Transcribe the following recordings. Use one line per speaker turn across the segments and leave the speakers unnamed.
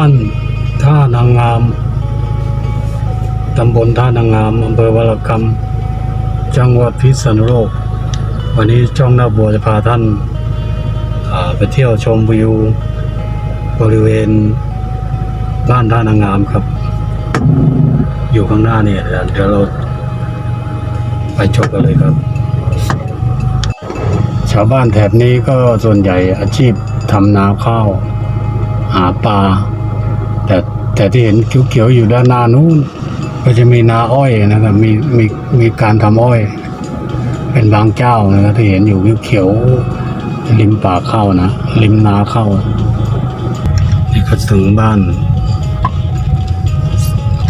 านท่านางงาม ตำบลท่านางงามอำเภอวรกรรม จังหวัดพิษณุโลก วันนี้ช่องหน้าบัวจะพาท่านาไปเที่ยวชมวิวบริเวณบ้านท่านางงามครับ อยู่ข้างหน้าเนี่ยเดี๋ยวเราไปชมกันเลยครับ ชาวบ้านแถบนี้ก็ส่วนใหญ่อาชีพทำนาข้าว หาปลา แต่แต่ที่เห็นเขียวๆอยู่ด้านหน้านู้นก็จะมีนาอ้อยนะครับ มีมีมีการทำอ้อย เป็นบางเจ้านะครับที่เห็นอยู่เขียวๆริมป่าข้าวนะริมนาข้าวนี่ก็ถึงบ้าน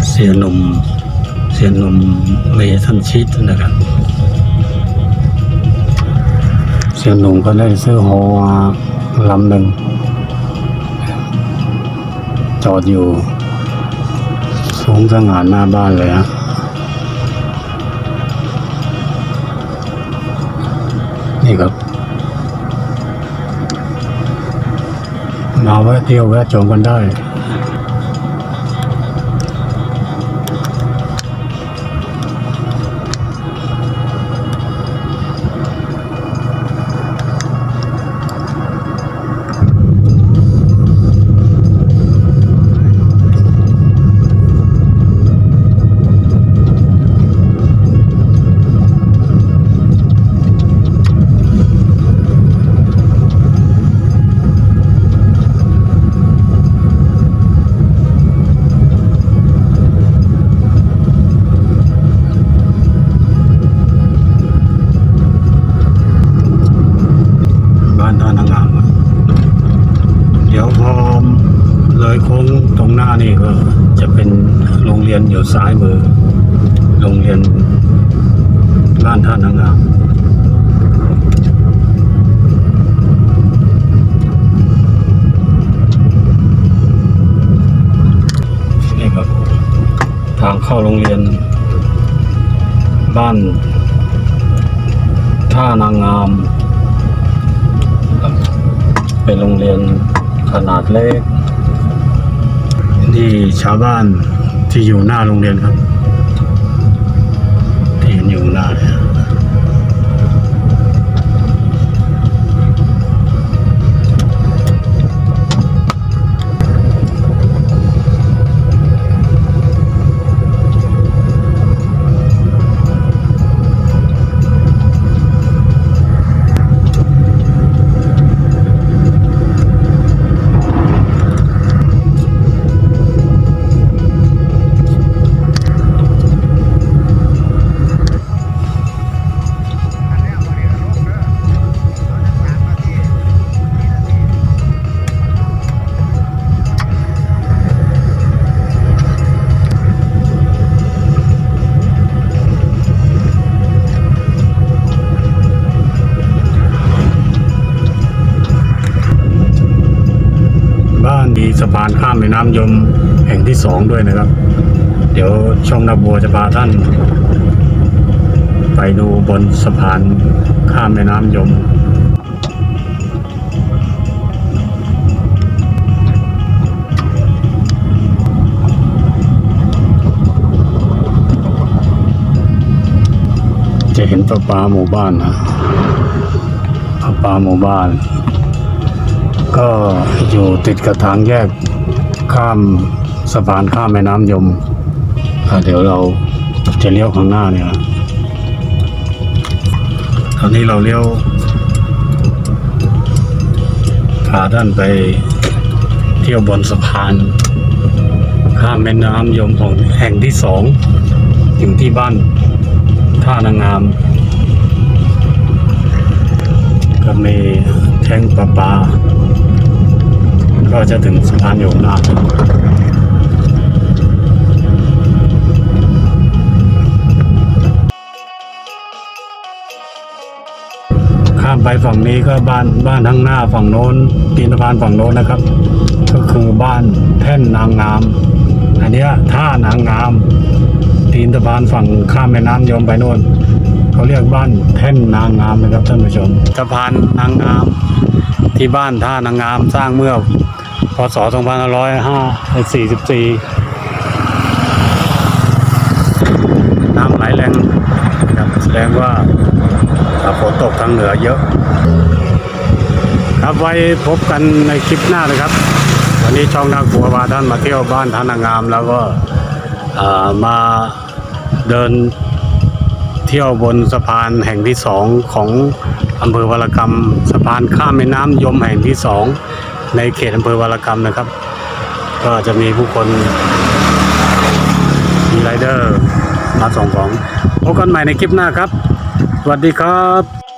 เสียหนมเสียหนมเมทันชิตนะครับเสียหนุ่มก็ได้ซื้อฮอมาลำหนึ่งจอดอยู่ สูงสง่านหน้าบ้านเลยฮะนี่ครับมาแวะเที่ยวแวะชมกันได้ น้านี่ก็จะเป็นโรงเรียนอยู่ซ้ายมือ โรงเรียนบ้านท่านางามนี่ครับทางเข้าโรงเรียนบ้านท่านางาม เป็นโรงเรียนขนาดเล็ก ที่ชาวบ้านที่อยู่หน้าโรงเรียนครับ พานข้ามแม่น้ำยมแห่งที่สองด้วยนะครับ เดี๋ยวช่องนาบัวจะพาท่าน ไปดูบนสะพานข้ามแม่น้ำยมจะเห็นประปาหมู่บ้านนะประปาหมู่บ้าน ก็อยู่ติดกับทางแยกข้ามสะพานข้ามแม่น้ำยมอ่าเดี๋ยวเราจะเลี้ยวข้างหน้าเนี่ยนะตอนนี้เราเลี้ยวพาท่านไปเที่ยวบนสะพาน ข้ามแม่น้ำยมของแห่งที่สองอยู่ที่บ้านท่านางงาม ก็มีแท่งประปา ก็จะถึงสะพานอยู่ข้างหน้าข้ามไปฝั่งนี้ก็บ้านบ้านทางหน้าฝั่งโน้นตีนสะพานฝั่งโน้นนะครับ ก็คือบ้านแท่นนางงาม อันนี้ท่านางงามตีนสะพานฝั่งข้ามแม่น้ำยมไปโน่นเขาเรียกบ้านแท่นนางงามนะครับท่านผู้ชมสะพานนางงามที่บ้านท่านางงามสร้างเมื่อ พศ2544 น้ำไหลแรงนะครับแสดงว่าอ่าฝนตกทางเหนือเยอะ ครับไว้พบกันในคลิปหน้านะครับ วันนี้ช่องนักบัวพาท่านมาเที่ยวบ้านท่านางามแล้วก็มาเดินเที่ยวบนสะพานแห่งที่สองของอำเภอวรกรรม สะพานข้ามแม่น้ำยมแห่งที่สอง ในเขตอำเภอวารกรรมนะครับ ก็จะมีผู้คนมีไรเดอร์มาส่งของพบกันใหม่ในคลิปหน้าครับ สวัสดีครับ